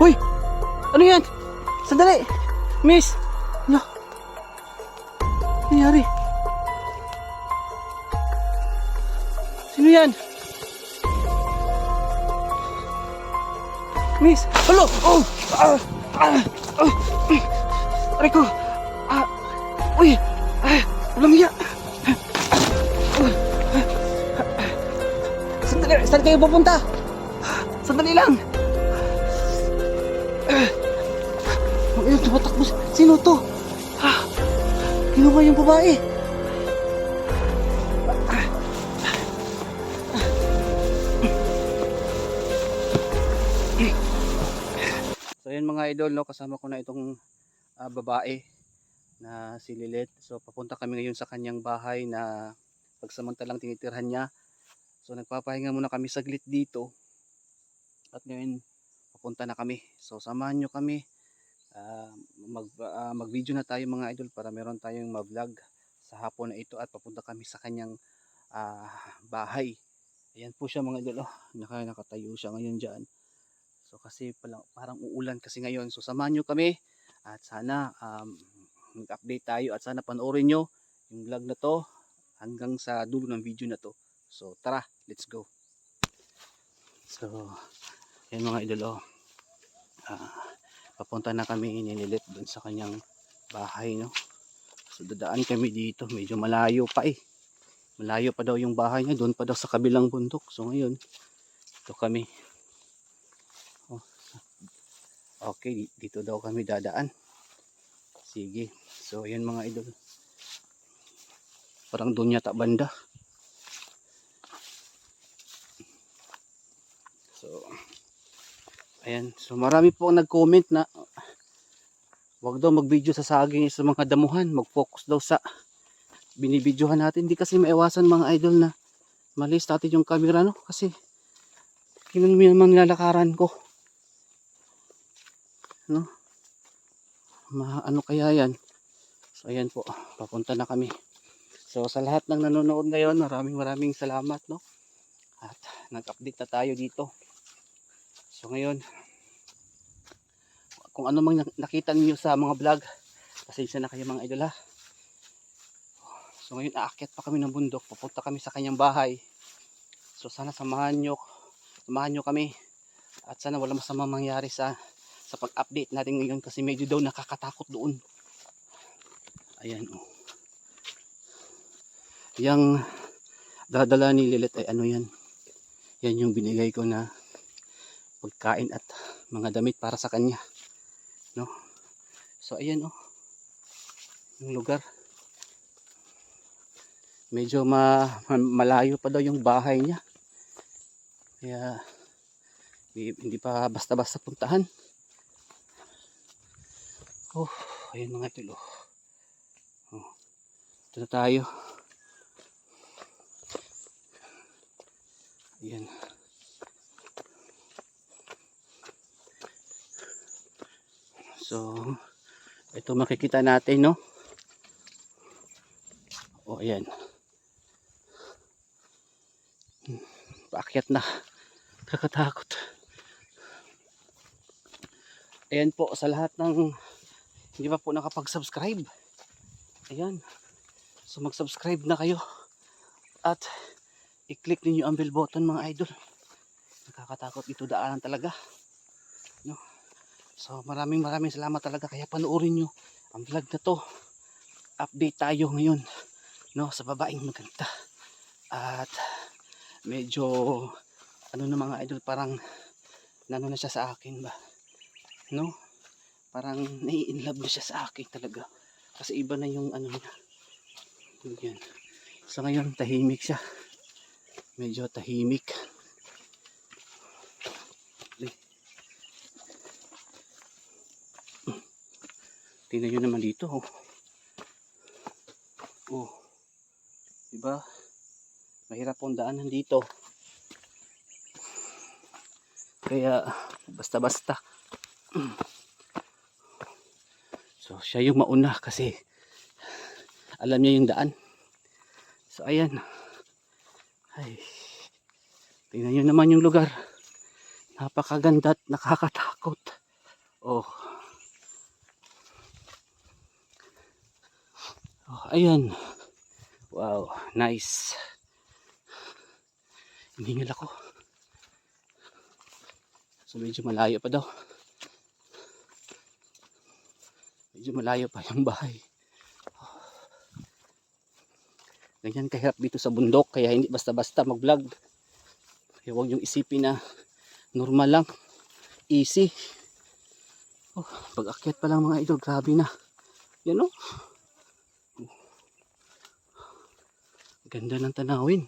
Hoy! Ano yan? Sandali! Miss! Ano? Nangyari? Sino yan? Miss! Halo! Oh! Ah! Ah! Ah! Aray ko! Ah! Uy! Ah! Walang hiya! Sandali! Saan kayo pupunta? Sandali lang! Iyong tumatakbo. Sino to? Ah! Kinuha yung babae. So yun mga idol, no, kasama ko na itong ah, babae na si Lilet. So papunta kami ngayon sa kanyang bahay na pagsamantalang tinitirhan niya. So nagpapahinga muna kami saglit dito. At ngayon papunta na kami. So samahan nyo kami. Mag, ah, mag-video na tayo mga idol para meron tayong ma-vlog sa hapon na ito at papunta kami sa kanyang ah, bahay. Ayan po siya mga idol. Oh, naka, nakatayo siya ngayon dyan. So kasi pala, parang uulan kasi ngayon. So samahan nyo kami at sana um, mag-update tayo at sana panoorin nyo yung vlog na to hanggang sa dulo ng video na to. So tara, let's go. So, yan mga idol oh. Ah, papunta na kami inililit doon sa kanyang bahay no. So dadaan kami dito, medyo malayo pa eh. Malayo pa daw yung bahay niya, doon pa daw sa kabilang bundok. So ngayon, ito kami. Oh. Okay, di- dito daw kami dadaan. Sige. So ayan mga idol. Parang doon yata banda. Ayan. So, marami po ang nag-comment na wag daw mag-video sa saging sa mga damuhan. Mag-focus daw sa binibidyohan natin. Hindi kasi maiwasan mga idol na malis natin yung camera, no? Kasi, yun naman nilalakaran ko. No? Ma ano kaya yan? So, ayan po. Papunta na kami. So, sa lahat ng nanonood ngayon, maraming maraming salamat, no? At nag-update na tayo dito. So ngayon, kung ano mang nak- nakita niyo sa mga vlog, pasensya na kayo mga idol ha. So ngayon, aakyat pa kami ng bundok, pupunta kami sa kanyang bahay. So sana samahan nyo, samahan nyo kami. At sana wala masama mangyari sa sa pag-update natin ngayon kasi medyo daw nakakatakot doon. Ayan oh. Yang dadala ni Lilet ay ano yan? Yan yung binigay ko na pagkain at mga damit para sa kanya. No? So ayan oh. Yung lugar. Medyo ma, ma- malayo pa daw yung bahay niya. Kaya di- hindi pa basta-basta puntahan. Oh, ayan mga tulo. Oh. Ito na tayo. Ayan. So, ito makikita natin, no? O, ayan. Paakyat na. Kakatakot. Ayan po, sa lahat ng hindi pa po nakapag-subscribe. Ayan. So, mag-subscribe na kayo. At, i-click ninyo ang bell button mga idol. Nakakatakot ito daanan talaga. So maraming maraming salamat talaga kaya panoorin nyo ang vlog na to. Update tayo ngayon no sa babaeng maganda. At medyo ano na mga idol parang nano na siya sa akin ba. No? Parang nai-inlove na siya sa akin talaga. Kasi iba na yung ano niya. Yan. So ngayon tahimik siya. Medyo tahimik. Tingnan nyo naman dito. Oh. oh. Diba? Mahirap pong daanan dito. Kaya, basta-basta. So, siya yung mauna kasi alam niya yung daan. So, ayan. Ay. Tingnan nyo naman yung lugar. Napakaganda at nakakatakot. Oh. Oh, ayan. Wow, nice. Hiningal ako. So medyo malayo pa daw. Medyo malayo pa yung bahay. Ganyan kahirap dito sa bundok kaya hindi basta-basta mag-vlog. Kaya huwag yung isipin na normal lang. Easy. Oh, pag akyat pa lang mga idol, grabe na. Yan oh. Ganda ng tanawin.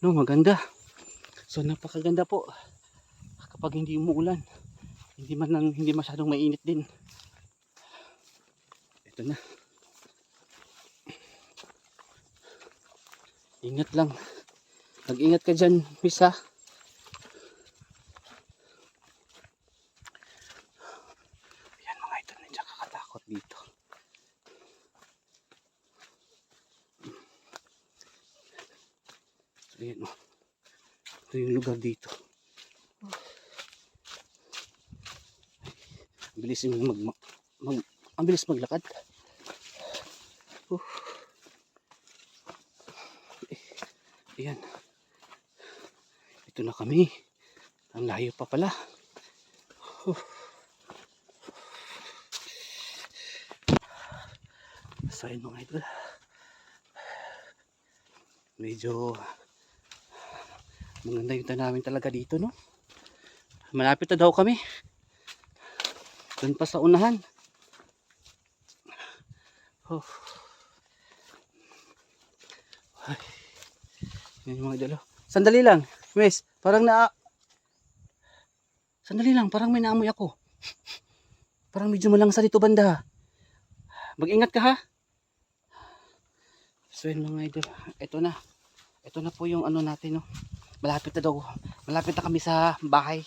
No, maganda. So napakaganda po. Kapag hindi umuulan, hindi man lang, hindi masyadong mainit din. Ito na. Ingat lang. Mag-ingat ka dyan, miss ha. Yan mga ito, nandiyan kakatakot dito. So, yan o. Lugar dito. Ang bilis yung mag, mag, ang bilis maglakad. Uh. Ayan. Ito na kami. Ang layo pa pala. Huh. So ayun mga idol. Medyo maganda yung tanawin talaga dito no. Malapit na daw kami. Doon pa sa unahan. Oh. Ay. Yan yung mga idolo. Sandali lang. Miss, parang na... Sandali lang, parang may naamoy ako. Parang medyo malangsa dito banda. Mag-ingat ka ha. So yun mga idol. Ito na. Ito na po yung ano natin no. Malapit na daw. Malapit na kami sa bahay.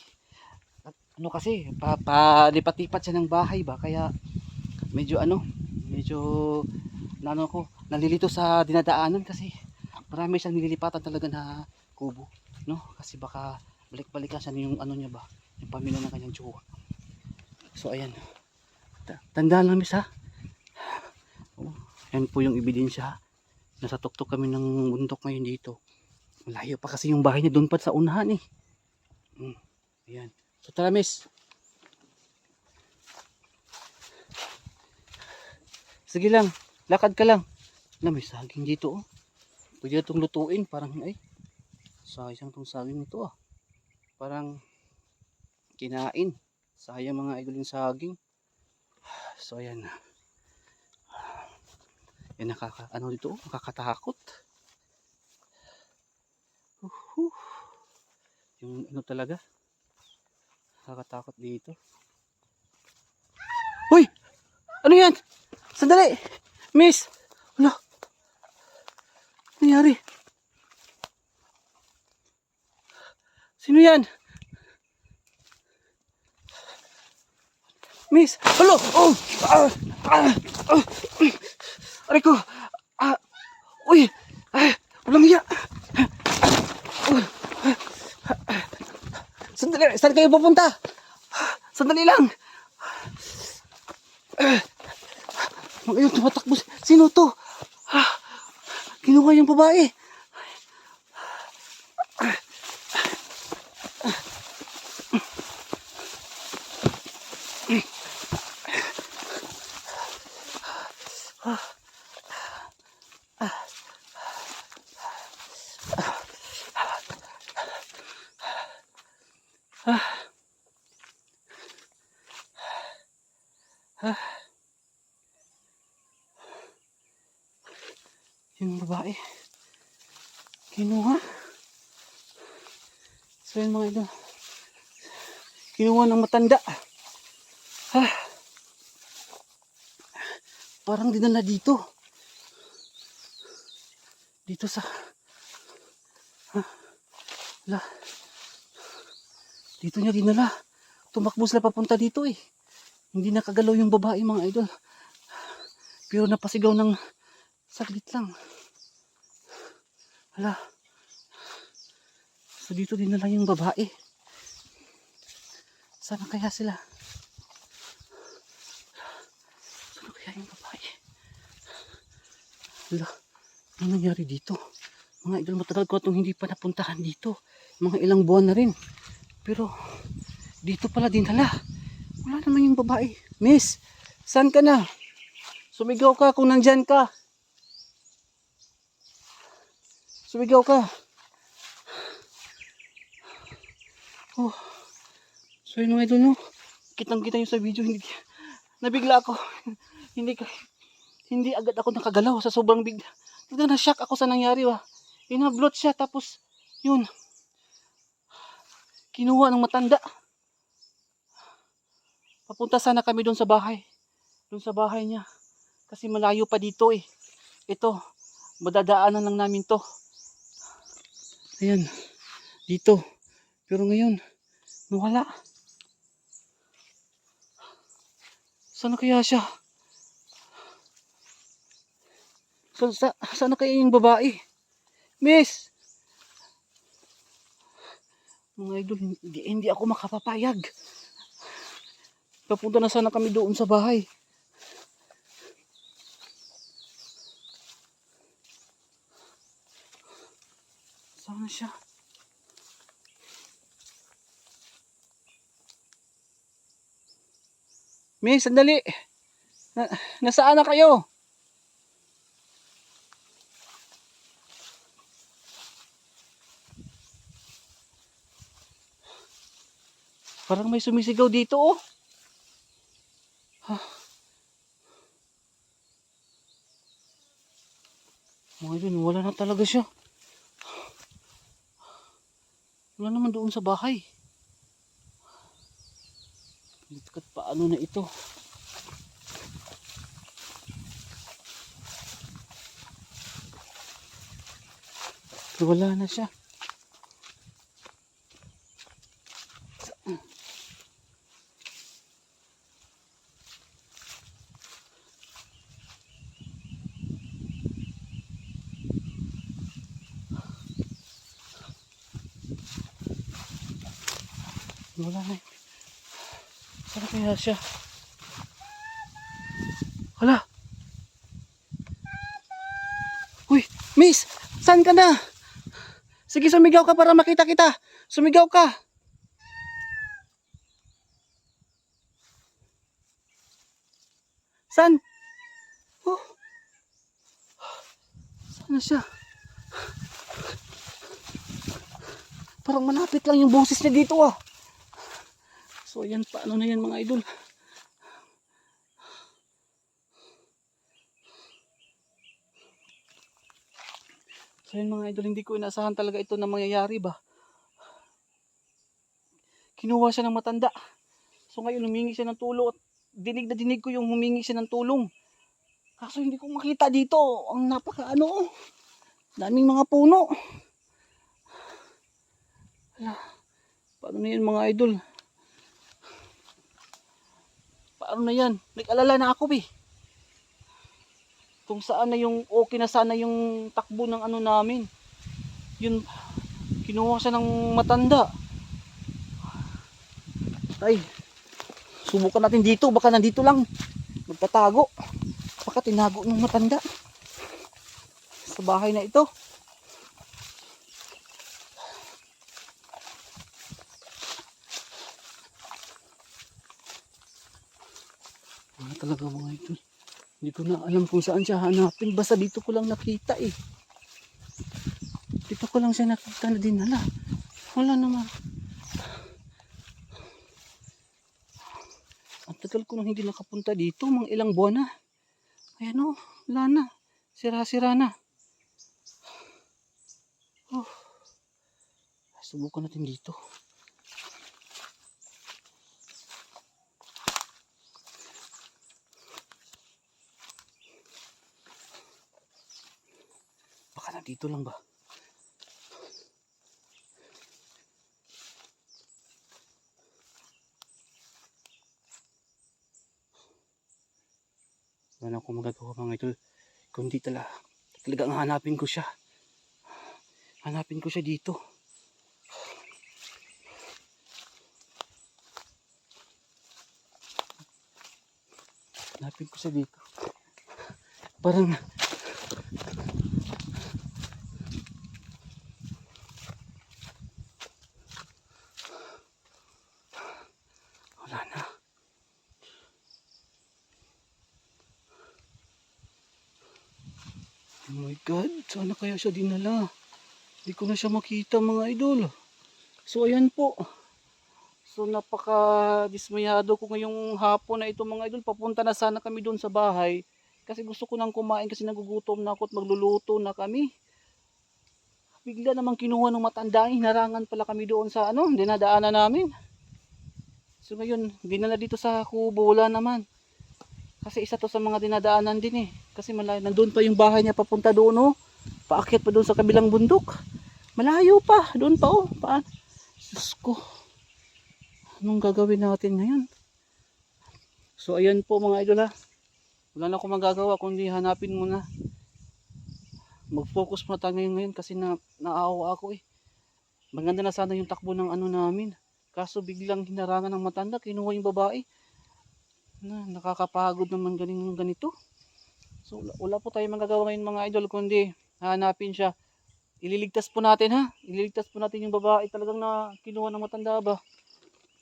At ano kasi, pa, palipat-lipat siya ng bahay ba. Kaya medyo ano, medyo ano ko, nalilito sa dinadaanan kasi marami siyang nililipatan talaga na kubo, no? Kasi baka balik-balikan siya yung ano niya ba, yung pamilya ng kanyang jowa. So ayan. Ta- Tandaan lang miss ha. Oh, yan po yung ebidensya. Nasa tuktok kami ng bundok ngayon dito. Malayo pa kasi yung bahay niya doon pa sa unahan eh. Mm, ayan. So tara miss. Sige lang, lakad ka lang. Na may saging dito oh. Pwede itong lutuin. Parang ay, sayang itong saging nito ah. Parang kinain. Sayang mga idol yung saging. So ayan na. Yan nakaka, ano dito oh, nakakatakot. Uhuh. Yung ano talaga. Nakakatakot dito. Uy! Ano yan? Sandali! Miss! Wala. Nangyari? Sino yan? Miss! Alo! Oh! Ah! Ah! Ah! Aray ko! Ah! Uy! Ah! Walang hiya! Ah! Sandali! Saan kayo pupunta? Sandali lang! Mga yun, tumatakbo. Sino to? Ah, kinuha yung babae. Yung babae. Kinuha. So yun mga ito. Kinuha ng matanda. Ah. Parang dinala dito. Dito sa... Ha? Wala. Dito niya dinala. Tumakbo sila papunta dito eh. Hindi nakagalaw yung babae mga idol. Pero napasigaw ng saglit lang. Hala. So dito din na lang yung babae. Sana kaya sila? Sana kaya yung babae? Hala, ano nangyari dito? Mga idol, matagal ko itong hindi pa napuntahan dito. Mga ilang buwan na rin. Pero, dito pala din hala. Wala naman yung babae. Miss, saan ka na? Sumigaw ka kung nandyan ka. Sumigaw ka. Oh. So yun mga idol, no? Kitang kita yung sa video. Hindi, nabigla ako. hindi hindi agad ako nakagalaw sa sobrang bigla. Tignan na shock ako sa nangyari wa. Inablot siya tapos yun. Kinuha ng matanda. Papunta sana kami doon sa bahay. Doon sa bahay niya. Kasi malayo pa dito eh. Ito, madadaanan lang namin to. Ayan, dito. Pero ngayon, nawala. Sana kaya siya? Sa, sa, sana kaya yung babae? Miss! Mga idol, hindi, hindi ako makapapayag. Papunta na sana kami doon sa bahay. Sana siya? Miss, sandali. Na, nasaan na kayo? Parang may sumisigaw dito oh. Ha. Mga idol, wala na talaga siya. Wala naman doon sa bahay. Likat paano na ito? Wala na siya. Wala na. Saan kaya siya? Hala. Uy, miss! Saan ka na? Sige, sumigaw ka para makita kita. Sumigaw ka. Saan? Oh. Saan na siya? Parang malapit lang yung boses niya dito ah. So yan, paano na yan mga idol? So yan mga idol, hindi ko inasahan talaga ito na mangyayari ba? Kinuha siya ng matanda. So ngayon humingi siya ng tulong at dinig na dinig ko yung humingi siya ng tulong. Kaso hindi ko makita dito. Ang napaka ano, daming mga puno. Hala, paano na yan mga idol? Paano na yan? Nag-alala na ako eh. Kung saan na yung okay na sana yung takbo ng ano namin. Yun, kinuha siya ng matanda. Ay, subukan natin dito. Baka nandito lang. Magtatago. Baka tinago ng matanda. Sa bahay na ito. Wala talaga mga ito. Hindi ko na alam kung saan siya hanapin. Basta dito ko lang nakita eh. Dito ko lang siya nakita na dinala. Wala naman. Ang tagal ko nang hindi nakapunta dito. Mga ilang buwan na. Ayan o. Wala na. Sira-sira na. Oh. Subukan natin dito. Nandito lang ba? Wala akong magagawa mga idol. Kundi tala, talagang hanapin ko siya. Hanapin ko siya dito. Hanapin ko siya dito. Parang my God, sana kaya siya dinala. Hindi ko na siya makita mga idol. So ayan po. So napaka dismayado ko ngayong hapon na ito mga idol. Papunta na sana kami doon sa bahay. Kasi gusto ko nang kumain kasi nagugutom na ako at magluluto na kami. Bigla namang kinuha ng matanda. Hinarangan pala kami doon sa ano, dinadaanan namin. So ngayon, dinala dito sa kubo. Wala naman. Kasi isa to sa mga dinadaanan din eh. Kasi malayo. Nandun pa yung bahay niya papunta doon oh. Paakyat pa doon sa kabilang bundok. Malayo pa. Doon pa oh. Pa Diyos ko. Anong gagawin natin ngayon? So ayan po mga idol ha. Wala na akong magagawa kundi hanapin muna. Mag-focus muna tayo ngayon, ngayon kasi na, naawa ako eh. Maganda na sana yung takbo ng ano namin. Kaso biglang hinarangan ng matanda, kinuha yung babae. Na, nakakapagod naman ganing ganito. So wala, po tayong magagawa ngayon mga idol kundi hanapin siya. Ililigtas po natin ha. Ililigtas po natin yung babae talagang na kinuha ng matanda ba.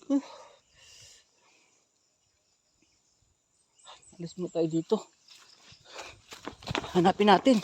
Huh. Alis muna tayo dito. Hanapin natin.